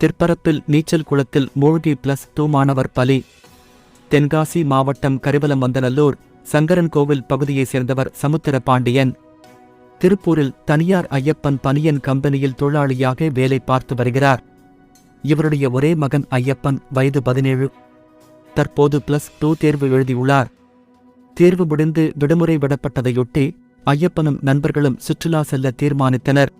திற்பரப்பில் நீச்சல் குளத்தில் மூழ்கி பிளஸ் டூ மாணவர் பலி. தென்காசி மாவட்டம் கரிவலம் வந்தநல்லூர் சங்கரன் கோவில் பகுதியைச் சேர்ந்தவர் சமுத்திர பாண்டியன் திருப்பூரில் தனியார் ஐயப்பன் பனியன் கம்பெனியில் தொழிலாளியாக வேலை பார்த்து வருகிறார். இவருடைய ஒரே மகன் ஐயப்பன் வயது பதினேழு. தற்போது பிளஸ் டூ தேர்வு எழுதியுள்ளார். தேர்வு முடிந்து விடுமுறை விடப்பட்டதையொட்டி ஐயப்பனும் நண்பர்களும் சுற்றுலா செல்ல தீர்மானித்தனர்.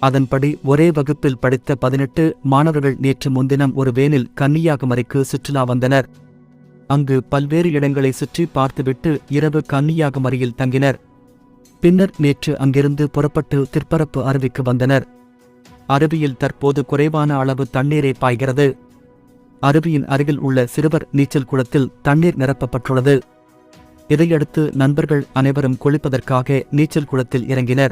அதன்படி ஒரே வகுப்பில் படித்த பதினெட்டு மாணவர்கள் நேற்று முன்தினம் ஒரு வேனில் கன்னியாகுமரிக்கு சுற்றுலா வந்தனர். அங்கு பல்வேறு இடங்களை சுற்றி பார்த்துவிட்டு இரவு கன்னியாகுமரியில் தங்கினர். பின்னர் நேற்று அங்கிருந்து புறப்பட்டு திற்பரப்பு அருவிக்கு வந்தனர். அருவியில் தற்போது குறைவான அளவு தண்ணீரே பாய்கிறது. அருவியின் அருகில் உள்ள சிறுவர் நீச்சல் குளத்தில் தண்ணீர் நிரப்பப்பட்டுள்ளது. இதையடுத்து நண்பர்கள் அனைவரும் குளிப்பதற்காக நீச்சல் குளத்தில் இறங்கினர்.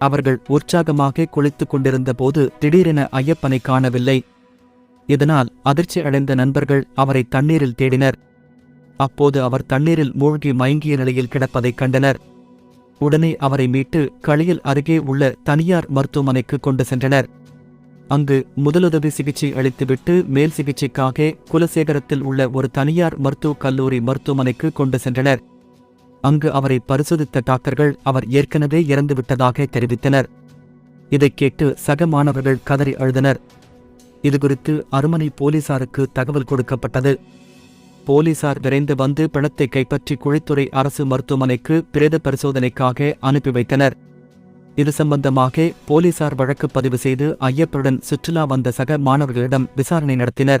அவர்கள் உற்சாகமாக குளித்துக் கொண்டிருந்த போது திடீரென ஐயப்பனை காணவில்லை. இதனால் அதிர்ச்சி அடைந்த நண்பர்கள் அவரை தண்ணீரில் தேடினர். அப்போது அவர் தண்ணீரில் மூழ்கி மயங்கிய நிலையில் கிடப்பதைக் கண்டனர். உடனே அவரை மீட்டு களியில் அருகே உள்ள தனியார் மருத்துவமனைக்கு கொண்டு சென்றனர். அங்கு முதலுதவி சிகிச்சை அளித்துவிட்டு மேல் சிகிச்சைக்காக குலசேகரத்தில் உள்ள ஒரு தனியார் மருத்துவக் கல்லூரி மருத்துவமனைக்கு கொண்டு சென்றனர். அங்கு அவரை பரிசோதித்த டாக்டர்கள் அவர் ஏற்கனவே இறந்துவிட்டதாக தெரிவித்தனர். இதைக் கேட்டு சக மாணவர்கள் கதறி அழுதனர். இதுகுறித்து அருமனை போலீசாருக்கு தகவல் கொடுக்கப்பட்டது. போலீசார் விரைந்து வந்து பிணத்தை கைப்பற்றி குழித்துறை அரசு மருத்துவமனைக்கு பிரேத பரிசோதனைக்காக அனுப்பி வைத்தனர். இது சம்பந்தமாக போலீசார் வழக்கு பதிவு செய்து ஐயப்பருடன் சுற்றுலா வந்த சக மாணவர்களிடம் விசாரணை நடத்தினர்.